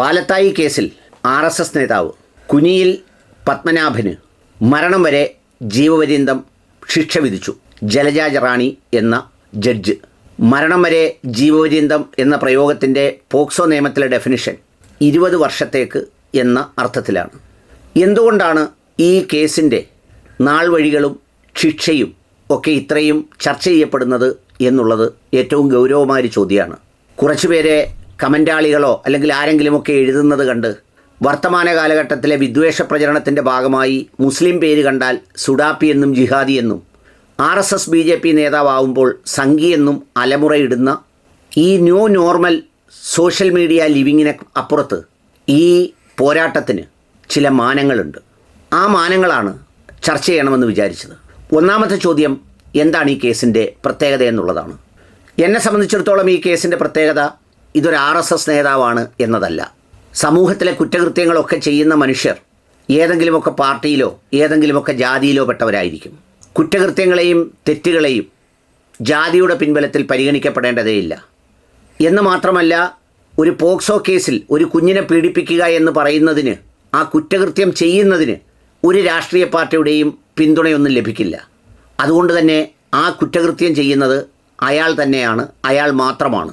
പാലത്തായി കേസിൽ R S S നേതാവ് കുനിയിൽ പത്മനാഭന് മരണം വരെ ജീവപര്യന്തം ശിക്ഷ വിധിച്ചു. ജലജാജ് റാണി എന്ന ജഡ്ജ്. മരണം വരെ ജീവപര്യന്തം എന്ന പ്രയോഗത്തിന്റെ പോക്സോ നിയമത്തിലെ ഡെഫിനിഷൻ ഇരുപത് വർഷത്തേക്ക് എന്ന അർത്ഥത്തിലാണ്. എന്തുകൊണ്ടാണ് ഈ കേസിന്റെ നാൾ വഴികളും ശിക്ഷയും ഒക്കെ ഇത്രയും ചർച്ച ചെയ്യപ്പെടുന്നത് എന്നുള്ളത് ഏറ്റവും ഗൗരവമായൊരു ചോദ്യമാണ്. കുറച്ചുപേരെ കമന്റാളികളോ അല്ലെങ്കിൽ ആരെങ്കിലുമൊക്കെ എഴുതുന്നത് കണ്ട് വർത്തമാന കാലഘട്ടത്തിലെ വിദ്വേഷ പ്രചരണത്തിന്റെ ഭാഗമായി മുസ്ലിം പേര് കണ്ടാൽ സുഡാപ്പി എന്നും ജിഹാദി എന്നും R S S B J P നേതാവാകുമ്പോൾ സംഘി എന്നും അലമുറയിടുന്ന ഈ ന്യൂ നോർമൽ സോഷ്യൽ മീഡിയ ലിവിങ്ങിന് അപ്പുറത്ത് ഈ പോരാട്ടത്തിന് ചില മാനങ്ങളുണ്ട്. ആ മാനങ്ങളാണ് ചർച്ച ചെയ്യണമെന്ന് വിചാരിച്ചത്. ഒന്നാമത്തെ ചോദ്യം എന്താണ് ഈ കേസിന്റെ പ്രത്യേകത എന്നുള്ളതാണ്. എന്നെ സംബന്ധിച്ചിടത്തോളം ഈ കേസിന്റെ പ്രത്യേകത ഇതൊരു ആർ എസ് എസ് നേതാവാണ് എന്നതല്ല. സമൂഹത്തിലെ കുറ്റകൃത്യങ്ങളൊക്കെ ചെയ്യുന്ന മനുഷ്യർ ഏതെങ്കിലുമൊക്കെ പാർട്ടിയിലോ ഏതെങ്കിലുമൊക്കെ ജാതിയിലോ പെട്ടവരായിരിക്കും. കുറ്റകൃത്യങ്ങളെയും തെറ്റുകളെയും ജാതിയുടെ പിൻബലത്തിൽ പരിഗണിക്കപ്പെടേണ്ടതേയില്ല. എന്ന് മാത്രമല്ല ഒരു പോക്സോ കേസിൽ ഒരു കുഞ്ഞിനെ പീഡിപ്പിക്കുക എന്ന് പറയുന്നതിന് ആ കുറ്റകൃത്യം ചെയ്യുന്നതിന് ഒരു രാഷ്ട്രീയ പാർട്ടിയുടെയും പിന്തുണയൊന്നും ലഭിക്കില്ല. അതുകൊണ്ട് തന്നെ ആ കുറ്റകൃത്യം ചെയ്യുന്നത് അയാൾ തന്നെയാണ് അയാൾ മാത്രമാണ്.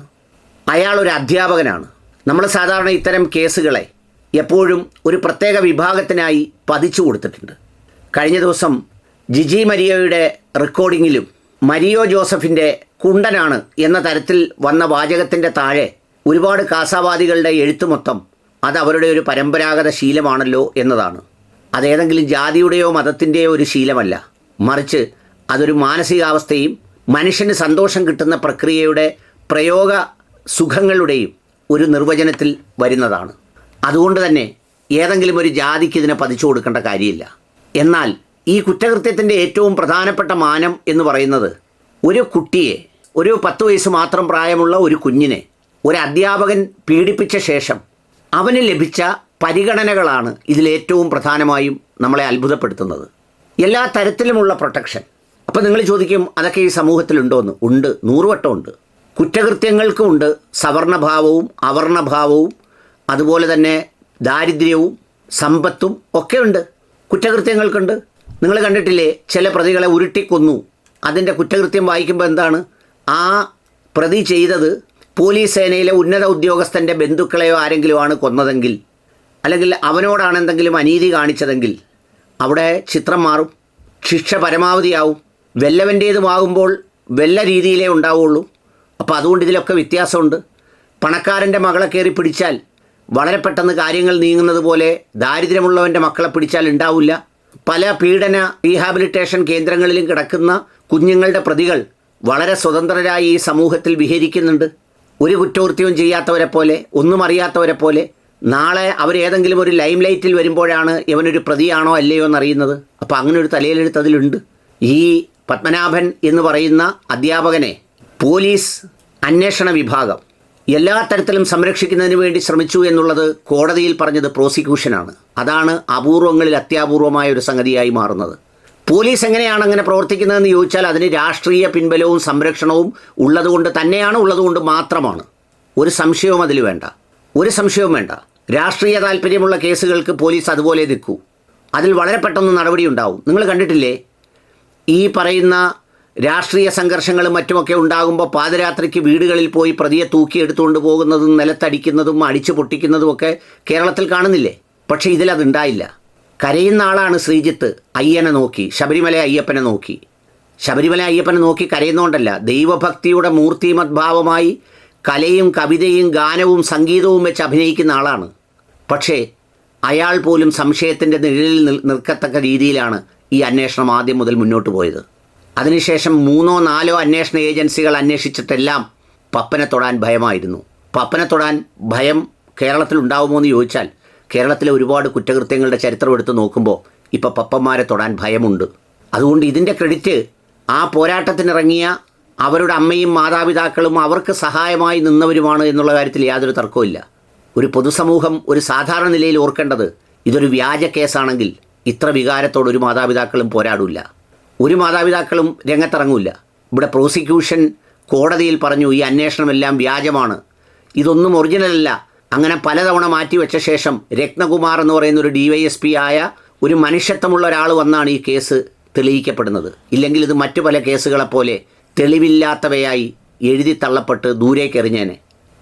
അയാൾ ഒരു അധ്യാപകനാണ്. നമ്മൾ സാധാരണ ഇത്തരം കേസുകളെ എപ്പോഴും ഒരു പ്രത്യേക വിഭാഗത്തിനായി പതിച്ചു കൊടുത്തിട്ടുണ്ട്. കഴിഞ്ഞ ദിവസം ജിജി മരിയോയുടെ റെക്കോർഡിങ്ങിലും മരിയോ ജോസഫിന്റെ കുണ്ടനാണ് എന്ന തരത്തിൽ വന്ന വാചകത്തിന്റെ താഴെ ഒരുപാട് കാസാവാദികളുടെ എഴുത്തുമൊത്തം അത് അവരുടെ ഒരു പരമ്പരാഗത ശീലമാണല്ലോ എന്നതാണ്. അതേതെങ്കിലും ജാതിയുടെയോ മതത്തിന്റെയോ ഒരു ശീലമല്ല. മറിച്ച് അതൊരു മാനസികാവസ്ഥയും മനുഷ്യന് സന്തോഷം കിട്ടുന്ന പ്രക്രിയയുടെ പ്രയോഗ സുഖങ്ങളുടെയും ഒരു നിർവചനത്തിൽ വരുന്നതാണ്. അതുകൊണ്ട് തന്നെ ഏതെങ്കിലും ഒരു ജാതിക്ക് ഇതിനെ പതിച്ചു കൊടുക്കേണ്ട കാര്യമില്ല. എന്നാൽ ഈ കുറ്റകൃത്യത്തിന്റെ ഏറ്റവും പ്രധാനപ്പെട്ട മാനം എന്ന് പറയുന്നത് ഒരു കുട്ടിയെ ഒരു പത്ത് വയസ്സ് മാത്രം പ്രായമുള്ള ഒരു കുഞ്ഞിനെ ഒരു അധ്യാപകൻ പീഡിപ്പിച്ച ശേഷം അവന് ലഭിച്ച പരിഗണനകളാണ് ഇതിലേറ്റവും പ്രധാനമായും നമ്മളെ അത്ഭുതപ്പെടുത്തുന്നത്. എല്ലാ തരത്തിലുമുള്ള പ്രൊട്ടക്ഷൻ. അപ്പോൾ നിങ്ങൾ ചോദിക്കും അതൊക്കെ ഈ സമൂഹത്തിലുണ്ടോയെന്ന് ഉണ്ട്. നൂറുവട്ടം ഉണ്ട്. കുറ്റകൃത്യങ്ങൾക്കും ഉണ്ട്. സവർണഭാവവും അവർണഭാവവും അതുപോലെ തന്നെ ദാരിദ്ര്യവും സമ്പത്തും ഒക്കെ ഉണ്ട്. കുറ്റകൃത്യങ്ങൾക്കുണ്ട്. നിങ്ങൾ കണ്ടിട്ടില്ലേ? ചില പ്രതികളെ ഉരുട്ടിക്കൊന്നു അതിന്റെ കുറ്റകൃത്യം വായിക്കുമ്പോൾ എന്താണ്? ആ പ്രതി ചെയ്തത് പോലീസ് സേനയിലെ ഉന്നത ഉദ്യോഗസ്ഥന്റെ ബന്ധുക്കളെയോ ആരെങ്കിലും ആണ് കൊന്നതെങ്കിൽ അല്ലെങ്കിൽ അവനോടാണ് എന്തെങ്കിലും അനീതി കാണിച്ചതെങ്കിൽ അവിടെ ചിത്രം മാറും. ശിക്ഷ പരമാവധിയാവും. വെല്ലവന്റേതുമാകുമ്പോൾ വെല്ല രീതിയിലേ ഉണ്ടാവുള്ളൂ. അപ്പോൾ അതുകൊണ്ട് ഇതിലൊക്കെ വ്യത്യാസമുണ്ട്. പണക്കാരന്റെ മകളെ കയറി പിടിച്ചാൽ വളരെ പെട്ടെന്ന് കാര്യങ്ങൾ നീങ്ങുന്നത് പോലെ ദാരിദ്ര്യമുള്ളവന്റെ മക്കളെ പിടിച്ചാൽ ഉണ്ടാവില്ല. പല പീഡന റീഹാബിലിറ്റേഷൻ കേന്ദ്രങ്ങളിലും കിടക്കുന്ന കുഞ്ഞുങ്ങളുടെ പ്രതികൾ വളരെ സ്വതന്ത്രരായി ഈ സമൂഹത്തിൽ വിഹരിക്കുന്നുണ്ട്. ഒരു കുറ്റകൃത്യവും ചെയ്യാത്തവരെ പോലെ ഒന്നും അറിയാത്തവരെ പോലെ നാളെ അവരേതെങ്കിലും ഒരു ലൈം ലൈറ്റിൽ വരുമ്പോഴാണ് ഇവനൊരു പ്രതിയാണോ അല്ലയോ എന്നറിയുന്നത്. അപ്പോൾ അങ്ങനെ ഒരു തലയിലെടുത്തതിലുണ്ട് ഈ പത്മനാഭൻ എന്ന് പറയുന്ന അധ്യാപകനെ പോലീസ് അന്വേഷണ വിഭാഗം എല്ലാ തരത്തിലും സംരക്ഷിക്കുന്നതിന് വേണ്ടി ശ്രമിച്ചു എന്നുള്ളത് കോടതിയിൽ പറഞ്ഞത് പ്രോസിക്യൂഷനാണ്. അതാണ് അപൂർവങ്ങളിൽ അത്യാപൂർവമായ ഒരു സംഗതിയായി മാറുന്നത്. പോലീസ് എങ്ങനെയാണ് അങ്ങനെ പ്രവർത്തിക്കുന്നതെന്ന് ചോദിച്ചാൽ അതിന് രാഷ്ട്രീയ പിൻബലവും സംരക്ഷണവും ഉള്ളതുകൊണ്ട് തന്നെയാണ് ഉള്ളതുകൊണ്ട് മാത്രമാണ്. ഒരു സംശയവും അതിൽ വേണ്ട. ഒരു സംശയവും വേണ്ട. രാഷ്ട്രീയ താല്പര്യമുള്ള കേസുകൾക്ക് പോലീസ് അതുപോലെ നിൽക്കൂ. അതിൽ വളരെ പെട്ടെന്ന് നടപടി ഉണ്ടാവും. നിങ്ങൾ കണ്ടിട്ടില്ലേ? ഈ പറയുന്ന രാഷ്ട്രീയ സംഘർഷങ്ങളും മറ്റുമൊക്കെ ഉണ്ടാകുമ്പോൾ പാതിരാത്രിക്ക് വീടുകളിൽ പോയി പ്രതിയെ തൂക്കിയെടുത്തുകൊണ്ട് പോകുന്നതും നിലത്തടിക്കുന്നതും അടിച്ചു പൊട്ടിക്കുന്നതും ഒക്കെ കേരളത്തിൽ കാണുന്നില്ലേ? പക്ഷേ ഇതിലതുണ്ടായില്ല കരയുന്ന ആളാണ് ശ്രീജിത്ത് അയ്യനെ നോക്കി ശബരിമല അയ്യപ്പനെ നോക്കി. ശബരിമല അയ്യപ്പനെ നോക്കി കരയുന്നതുകൊണ്ടല്ല ദൈവഭക്തിയുടെ മൂർത്തിമദ്ഭാവമായി കലയും കവിതയും ഗാനവും സംഗീതവും വെച്ച് അഭിനയിക്കുന്ന ആളാണ്. പക്ഷേ അയാൾ പോലും സംശയത്തിന്റെ നിഴലിൽ നിൽ- നിൽക്കത്തക്ക രീതിയിലാണ് ഈ അന്വേഷണം ആദ്യം മുതൽ മുന്നോട്ട് പോയത്. അതിനുശേഷം മൂന്നോ നാലോ അന്വേഷണ ഏജൻസികൾ അന്വേഷിച്ചിട്ടെല്ലാം പപ്പനെ തൊടാൻ ഭയമായിരുന്നു. പപ്പനെ തൊടാൻ ഭയം കേരളത്തിൽ ഉണ്ടാവുമോ എന്ന് ചോദിച്ചാൽ കേരളത്തിലെ ഒരുപാട് കുറ്റകൃത്യങ്ങളുടെ ചരിത്രം എടുത്ത് നോക്കുമ്പോൾ ഇപ്പോൾ പപ്പന്മാരെ തൊടാൻ ഭയമുണ്ട്. അതുകൊണ്ട് ഇതിന്റെ ക്രെഡിറ്റ് ആ പോരാട്ടത്തിനിറങ്ങിയ അവരുടെ അമ്മയും മാതാപിതാക്കളും അവർക്ക് സഹായമായി നിന്നവരുമാണ് എന്നുള്ള കാര്യത്തിൽ യാതൊരു തർക്കവുമില്ല ഒരു പൊതുസമൂഹം ഒരു സാധാരണ നിലയിൽ ഓർക്കേണ്ടത് ഇതൊരു വ്യാജ കേസാണെങ്കിൽ ഇത്ര വികാരത്തോട് ഒരു മാതാപിതാക്കളും പോരാടില്ല. ഒരു മാതാപിതാക്കളും രംഗത്തിറങ്ങില്ല. ഇവിടെ പ്രോസിക്യൂഷൻ കോടതിയിൽ പറഞ്ഞു ഈ അന്വേഷണമെല്ലാം വ്യാജമാണ്. ഇതൊന്നും ഒറിജിനലല്ല അങ്ങനെ പലതവണ മാറ്റിവെച്ച ശേഷം രത്നകുമാർ എന്ന് പറയുന്ന ഒരു ഡിവൈഎസ്പി ആയ ഒരു മനുഷ്യത്വമുള്ള ഒരാൾ വന്നാണ് ഈ കേസ് തെളിയിക്കപ്പെടുന്നത്. ഇല്ലെങ്കിൽ ഇത് മറ്റു പല കേസുകളെപ്പോലെ തെളിവില്ലാത്തവയായി എഴുതി തള്ളപ്പെട്ട് ദൂരേക്ക് എറിഞ്ഞേനെ.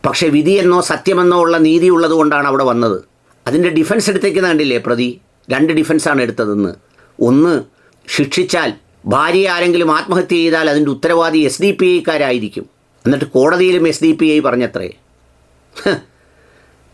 പക്ഷേ വിധിയെന്നോ സത്യമെന്നോ ഉള്ള നീതി ഉള്ളതുകൊണ്ടാണ് അവിടെ വന്നത്. അതിന്റെ ഡിഫൻസ് എടുത്തേക്കുന്ന കണ്ടില്ലേ പ്രതി? രണ്ട് ഡിഫൻസാണ് എടുത്തതെന്ന്. ഒന്ന് ശിക്ഷിച്ചാൽ ഭാര്യ ആരെങ്കിലും ആത്മഹത്യ ചെയ്താൽ അതിന്റെ ഉത്തരവാദി എസ് ഡി പി ഐക്കാരായിരിക്കും എന്നിട്ട് കോടതിയിലും എസ് ഡി പി ഐ പറഞ്ഞത്രേ.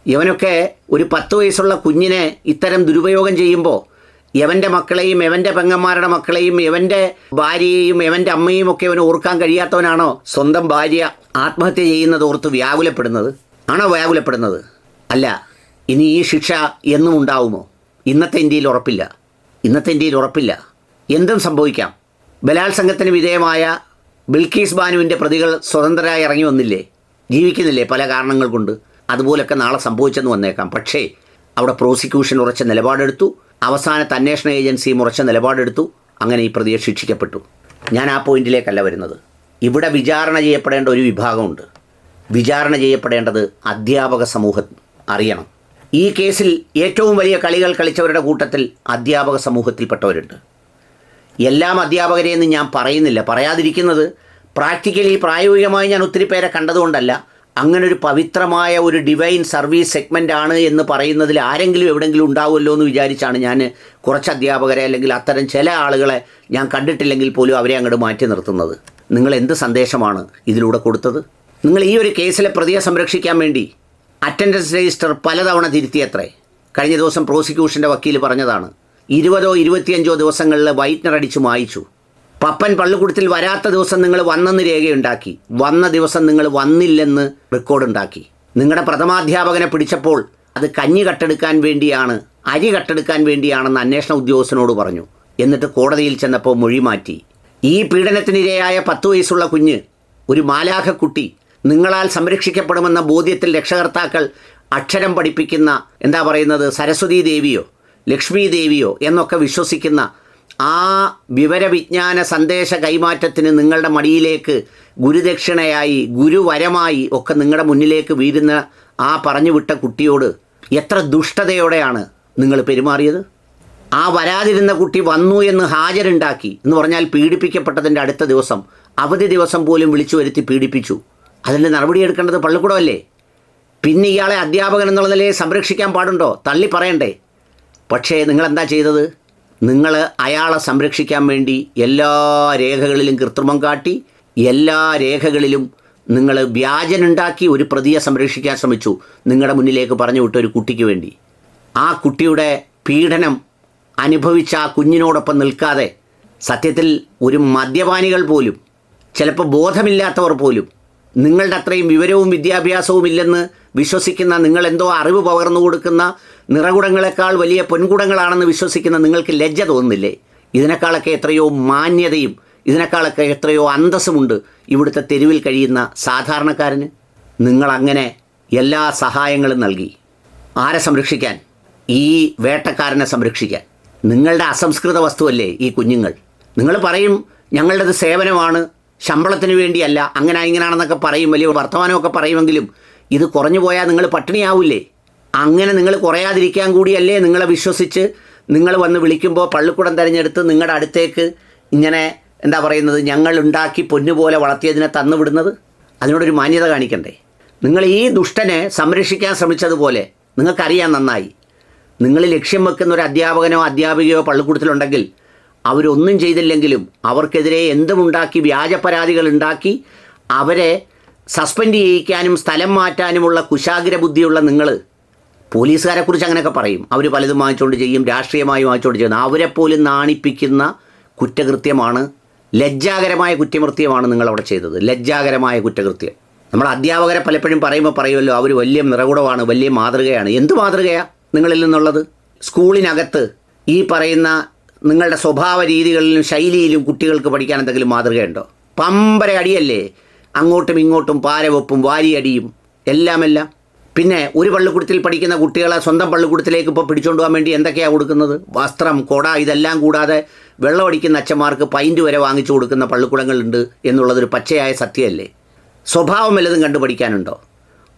ഇവനൊക്കെ ഒരു പത്ത് വയസ്സുള്ള കുഞ്ഞിനെ ഇത്തരം ദുരുപയോഗം ചെയ്യുമ്പോൾ എവന്റെ മക്കളെയും എവന്റെ പെങ്ങന്മാരുടെ മക്കളെയും എവന്റെ ഭാര്യയെയും എവന്റെ അമ്മയും ഒക്കെ അവന് ഓർക്കാൻ കഴിയാത്തവനാണോ സ്വന്തം ഭാര്യ ആത്മഹത്യ ചെയ്യുന്നത് ഓർത്ത് വ്യാകുലപ്പെടുന്നത്? ആണോ വ്യാകുലപ്പെടുന്നത്? അല്ല ഇനി ഈ ശിക്ഷ എന്നും ഉണ്ടാവുമോ? ഇന്നത്തെ ഇന്ത്യയിൽ ഉറപ്പില്ല. ഇന്നത്തെ ഇന്ത്യയിൽ ഉറപ്പില്ല. എന്തും സംഭവിക്കാം. ബലാത്സംഗത്തിന് വിധേയമായ ബിൽക്കീസ് ബാനുവിന്റെ പ്രതികൾ സ്വതന്ത്രരായി ഇറങ്ങി വന്നില്ലേ? ജീവിക്കുന്നില്ലേ പല കാരണങ്ങൾ കൊണ്ട്? അതുപോലൊക്കെ നാളെ സംഭവിച്ചെന്ന് വന്നേക്കാം. പക്ഷേ അവിടെ പ്രോസിക്യൂഷൻ ഉറച്ച നിലപാടെടുത്തു. അവസാനത്തെ അന്വേഷണ ഏജൻസിയും ഉറച്ച നിലപാടെടുത്തു. അങ്ങനെ ഈ പ്രതിയെ ശിക്ഷിക്കപ്പെട്ടു. ഞാൻ ആ പോയിന്റിലേക്കല്ല വരുന്നത്. ഇവിടെ വിചാരണ ചെയ്യപ്പെടേണ്ട ഒരു വിഭാഗമുണ്ട്. വിചാരണ ചെയ്യപ്പെടേണ്ടത് അധ്യാപക സമൂഹം അറിയണം. ഈ കേസിൽ ഏറ്റവും വലിയ കളികൾ കളിച്ചവരുടെ കൂട്ടത്തിൽ അധ്യാപക സമൂഹത്തിൽപ്പെട്ടവരുണ്ട്. എല്ലാം അധ്യാപകരെയെന്ന് ഞാൻ പറയുന്നില്ല. പറയാതിരിക്കുന്നത് പ്രാക്ടിക്കലി പ്രായോഗികമായി ഞാൻ ഒത്തിരി പേരെ കണ്ടതുകൊണ്ടല്ല. അങ്ങനെ ഒരു പവിത്രമായ ഒരു ഡിവൈൻ സർവീസ് സെഗ്മെന്റ് ആണ് എന്ന് പറയുന്നതിൽ ആരെങ്കിലും എവിടെയെങ്കിലും ഉണ്ടാവുമല്ലോ എന്ന് വിചാരിച്ചാണ് ഞാൻ കുറച്ച് അധ്യാപകരെ അല്ലെങ്കിൽ അത്തരം ചില ആളുകളെ ഞാൻ കണ്ടിട്ടില്ലെങ്കിൽ പോലും അവരെ അങ്ങോട്ട് മാറ്റി നിർത്തുന്നത്. നിങ്ങൾ എന്ത് സന്ദേശമാണ് ഇതിലൂടെ കൊടുത്തത്? നിങ്ങൾ ഈ ഒരു കേസിലെ പ്രതിയെ സംരക്ഷിക്കാൻ വേണ്ടി അറ്റൻഡൻസ് രജിസ്റ്റർ പലതവണ തിരുത്തിയത്രേ. കഴിഞ്ഞ ദിവസം പ്രോസിക്യൂഷന്റെ വക്കീൽ പറഞ്ഞതാണ്. ഇരുപതോ ഇരുപത്തിയഞ്ചോ ദിവസങ്ങളിൽ വൈറ്റ്നർ അടിച്ച് മായിച്ചു. പപ്പൻ പള്ളിക്കൂടത്തിൽ വരാത്ത ദിവസം നിങ്ങൾ വന്നെന്ന് രേഖയുണ്ടാക്കി. വന്ന ദിവസം നിങ്ങൾ വന്നില്ലെന്ന് റെക്കോർഡുണ്ടാക്കി. നിങ്ങളുടെ പ്രഥമാധ്യാപകനെ പിടിച്ചപ്പോൾ അത് കഞ്ഞി കട്ടെടുക്കാൻ വേണ്ടിയാണ് അരി കട്ടെടുക്കാൻ വേണ്ടിയാണെന്ന് അന്വേഷണ ഉദ്യോഗസ്ഥനോട് പറഞ്ഞു. എന്നിട്ട് കോടതിയിൽ ചെന്നപ്പോൾ മൊഴി മാറ്റി. ഈ പീഡനത്തിനിരയായ പത്ത് വയസ്സുള്ള കുഞ്ഞ് ഒരു മാലാഖക്കുട്ടി നിങ്ങളാൽ സംരക്ഷിക്കപ്പെടുമെന്ന ബോധ്യത്തിൽ രക്ഷകർത്താക്കൾ അക്ഷരം പഠിപ്പിക്കുന്ന എന്താ പറയുന്നത് സരസ്വതി ദേവിയോ ലക്ഷ്മി ദേവിയോ എന്നൊക്കെ വിശ്വസിക്കുന്ന ആ വിവരവിജ്ഞാന സന്ദേശ കൈമാറ്റത്തിന് നിങ്ങളുടെ മടിയിലേക്ക് ഗുരുദക്ഷിണയായി ഗുരുവരമായി ഒക്കെ നിങ്ങളുടെ മുന്നിലേക്ക് വീരുന്ന ആ പറഞ്ഞു വിട്ട കുട്ടിയോട് എത്ര ദുഷ്ടതയോടെയാണ് നിങ്ങൾ പെരുമാറിയത്? ആ വരാതിരുന്ന കുട്ടി വന്നു എന്ന് ഹാജരുണ്ടാക്കി എന്ന് പറഞ്ഞാൽ പീഡിപ്പിക്കപ്പെട്ടതിന്റെ അടുത്ത ദിവസം അവധി ദിവസം പോലും വിളിച്ചു വരുത്തി പീഡിപ്പിച്ചു. അതിന്റെ നടപടിയെടുക്കേണ്ടത് പള്ളിക്കൂടമല്ലേ? പിന്നെ ഇയാളെ അധ്യാപകൻ എന്നുള്ള നിലയെ സംരക്ഷിക്കാൻ പാടുണ്ടോ? തള്ളി പറയണ്ടേ? പക്ഷേ നിങ്ങളെന്താ ചെയ്തത്? നിങ്ങൾ അയാളെ സംരക്ഷിക്കാൻ വേണ്ടി എല്ലാ രേഖകളിലും കൃത്രിമം കാട്ടി എല്ലാ രേഖകളിലും നിങ്ങൾ വ്യാജനുണ്ടാക്കി ഒരു പ്രതിയെ സംരക്ഷിക്കാൻ ശ്രമിച്ചു നിങ്ങളുടെ മുന്നിലേക്ക് പറഞ്ഞു വിട്ട ഒരു കുട്ടിക്ക് വേണ്ടി. ആ കുട്ടിയുടെ പീഡനം അനുഭവിച്ച ആ കുഞ്ഞിനോടൊപ്പം നിൽക്കാതെ സത്യത്തിൽ ഒരു മദ്യപാനികൾ പോലും ചിലപ്പോൾ ബോധമില്ലാത്തവർ പോലും നിങ്ങളുടെ അത്രയും വിവരവും വിദ്യാഭ്യാസവും ഇല്ലെന്ന് വിശ്വസിക്കുന്ന നിങ്ങൾ എന്തോ അറിവ് പകർന്നു കൊടുക്കുന്ന നിറകുടങ്ങളെക്കാൾ വലിയ പൊൻകുടങ്ങളാണെന്ന് വിശ്വസിക്കുന്ന നിങ്ങൾക്ക് ലജ്ജ തോന്നുന്നില്ലേ? ഇതിനേക്കാളൊക്കെ എത്രയോ മാന്യതയും ഇതിനേക്കാളൊക്കെ എത്രയോ അന്തസ്സുമുണ്ട് ഇവിടുത്തെ തെരുവിൽ കഴിയുന്ന സാധാരണക്കാരന്? നിങ്ങളങ്ങനെ എല്ലാ സഹായങ്ങളും നൽകി. ആരെ സംരക്ഷിക്കാൻ? ഈ വേട്ടക്കാരനെ സംരക്ഷിക്കാൻ. നിങ്ങളുടെ അസംസ്കൃത വസ്തുവല്ലേ ഈ കുഞ്ഞുങ്ങൾ? നിങ്ങൾ പറയും ഞങ്ങളുടേത് സേവനമാണ് ശമ്പളത്തിന് വേണ്ടിയല്ല അങ്ങനെ ഇങ്ങനെയാണെന്നൊക്കെ പറയും വലിയ വർത്തമാനമൊക്കെ പറയുമെങ്കിലും ഇത് കുറഞ്ഞു പോയാൽ നിങ്ങൾ പട്ടിണിയാവില്ലേ അങ്ങനെ നിങ്ങൾ കുറയാതിരിക്കാൻ കൂടിയല്ലേ നിങ്ങളെ വിശ്വസിച്ച് നിങ്ങൾ വന്ന് വിളിക്കുമ്പോൾ പള്ളിക്കുടം തിരഞ്ഞെടുത്ത് നിങ്ങളുടെ അടുത്തേക്ക് ഇങ്ങനെ എന്താ പറയുന്നത് ഞങ്ങൾ ഉണ്ടാക്കി പൊന്നുപോലെ വളർത്തിയതിനെ തന്നുവിടുന്നത് അതിനോടൊരു മാന്യത കാണിക്കണ്ടേ? നിങ്ങൾ ഈ ദുഷ്ടനെ സംരക്ഷിക്കാൻ ശ്രമിച്ചതുപോലെ നിങ്ങൾക്കറിയാം നന്നായി. നിങ്ങൾ ലക്ഷ്യം വെക്കുന്ന ഒരു അധ്യാപകനോ അധ്യാപികയോ പള്ളിക്കൂടത്തിലുണ്ടെങ്കിൽ അവരൊന്നും ചെയ്തില്ലെങ്കിലും അവർക്കെതിരെ എന്തുമുണ്ടാക്കി വ്യാജ പരാതികൾ ഉണ്ടാക്കി അവരെ സസ്പെൻഡ് ചെയ്യിക്കാനും സ്ഥലം മാറ്റാനുമുള്ള കുശാഗ്ര ബുദ്ധിയുള്ള നിങ്ങൾ പോലീസുകാരെക്കുറിച്ച് അങ്ങനെയൊക്കെ പറയും. അവർ പലതും വാങ്ങിച്ചുകൊണ്ട് ചെയ്യും രാഷ്ട്രീയമായി വാങ്ങിച്ചുകൊണ്ട് ചെയ്യുന്നു. അവരെ പോലും നാണിപ്പിക്കുന്ന കുറ്റകൃത്യമാണ് ലജ്ജാകരമായ കുറ്റകൃത്യമാണ് നിങ്ങൾ അവിടെ ചെയ്തത്. ലജ്ജാകരമായ കുറ്റകൃത്യം. നമ്മൾ അധ്യാപകരെ പലപ്പോഴും പറയുമ്പോൾ പറയുമല്ലോ അവർ വലിയ നിറകുടമാണ് വലിയ മാതൃകയാണ്. എന്ത് മാതൃകയാണ് നിങ്ങളിൽ നിന്നുള്ളത്? സ്കൂളിനകത്ത് ഈ പറയുന്ന നിങ്ങളുടെ സ്വഭാവ രീതികളിലും ശൈലിയിലും കുട്ടികൾക്ക് പഠിക്കാൻ എന്തെങ്കിലും മാതൃകയുണ്ടോ? പമ്പര അടിയല്ലേ അങ്ങോട്ടും ഇങ്ങോട്ടും പാരവെപ്പും വാരിയടിയും എല്ലാമെല്ലാം. എല്ലാം പിന്നെ ഒരു പള്ളിക്കൂടത്തിൽ പഠിക്കുന്ന കുട്ടികളെ സ്വന്തം പള്ളിക്കൂടത്തിലേക്ക് ഇപ്പോൾ പിടിച്ചുകൊണ്ട് പോകാൻ വേണ്ടി എന്തൊക്കെയാണ് കൊടുക്കുന്നത്? വസ്ത്രം കൊട ഇതെല്ലാം കൂടാതെ വെള്ളമടിക്കുന്ന അച്ഛന്മാർക്ക് പൈന്റ് വരെ വാങ്ങിച്ചു കൊടുക്കുന്ന പള്ളിക്കൂടങ്ങളുണ്ട് എന്നുള്ളതൊരു പച്ചയായ സത്യമല്ലേ സ്വഭാവം വല്ലതും കണ്ടുപഠിക്കാനുണ്ടോ?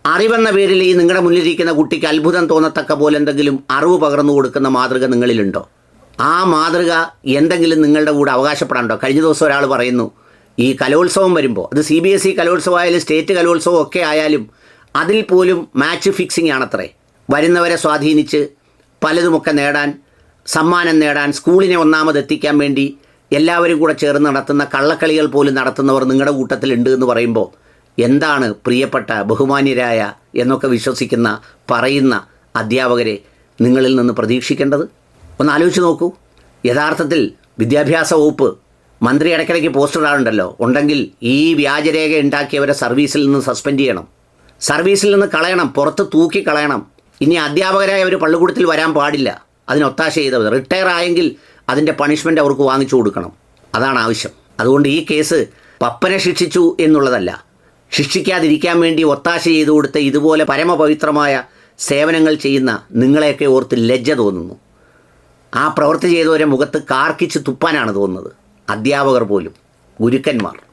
അറിവെന്ന പേരിൽ ഈ നിങ്ങളുടെ മുന്നിലിരിക്കുന്ന കുട്ടിക്ക് അത്ഭുതം തോന്നത്തക്ക പോലെ എന്തെങ്കിലും അറിവ് പകർന്നു കൊടുക്കുന്ന മാതൃക നിങ്ങളിലുണ്ടോ? ആ മാതൃക എന്തെങ്കിലും നിങ്ങളുടെ കൂടെ അവകാശപ്പെടാനുണ്ടോ? കഴിഞ്ഞ ദിവസം ഒരാൾ പറയുന്നു ഈ കലോത്സവം വരുമ്പോൾ അത് സി ബി എസ് ഇ കലോത്സവം ആയാലും സ്റ്റേറ്റ് കലോത്സവം ഒക്കെ ആയാലും അതിൽ പോലും മാച്ച് ഫിക്സിംഗ് ആണത്രേ. വരുന്നവരെ സ്വാധീനിച്ച് പലതുമൊക്കെ നേടാൻ സമ്മാനം നേടാൻ സ്കൂളിനെ ഒന്നാമതെത്തിക്കാൻ വേണ്ടി എല്ലാവരും കൂടെ ചേർന്ന് നടത്തുന്ന കള്ളക്കളികൾ പോലും നടത്തുന്നവർ നിങ്ങളുടെ കൂട്ടത്തിലുണ്ട് എന്ന് പറയുമ്പോൾ എന്താണ് പ്രിയപ്പെട്ട ബഹുമാന്യരായ എന്നൊക്കെ വിശ്വസിക്കുന്ന പറയുന്ന അധ്യാപകരെ നിങ്ങളിൽ നിന്ന് പ്രതീക്ഷിക്കേണ്ടത്? ഒന്ന് ആലോചിച്ച് നോക്കൂ. യഥാർത്ഥത്തിൽ വിദ്യാഭ്യാസ വകുപ്പ് മന്ത്രി ഇടയ്ക്കിടയ്ക്ക് പോസ്റ്റർ ആളുണ്ടല്ലോ ഉണ്ടെങ്കിൽ ഈ വ്യാജരേഖ ഉണ്ടാക്കിയവരെ സർവീസിൽ നിന്ന് സസ്പെൻഡ് ചെയ്യണം. സർവീസിൽ നിന്ന് കളയണം പുറത്ത് തൂക്കി കളയണം. ഇനി അധ്യാപകരായ ഒരു പള്ളിക്കൂടത്തിൽ വരാൻ പാടില്ല. അതിന് ഒത്താശ റിട്ടയർ ആയെങ്കിൽ അതിന്റെ പണിഷ്മെന്റ് അവർക്ക് വാങ്ങിച്ചു കൊടുക്കണം. അതാണ് ആവശ്യം. അതുകൊണ്ട് ഈ കേസ് പപ്പനെ ശിക്ഷിച്ചു എന്നുള്ളതല്ല. ശിക്ഷിക്കാതിരിക്കാൻ വേണ്ടി ഒത്താശ ചെയ്തു കൊടുത്ത ഇതുപോലെ പരമപവിത്രമായ സേവനങ്ങൾ ചെയ്യുന്ന നിങ്ങളെയൊക്കെ ഓർത്ത് ലജ്ജ തോന്നുന്നു. ആ പ്രവൃത്തി ചെയ്തവരെ മുഖത്ത് കാർക്കിച്ച് തുപ്പാനാണ് തോന്നുന്നത്. അധ്യാപകർ പോലും ഗുരുക്കന്മാർ.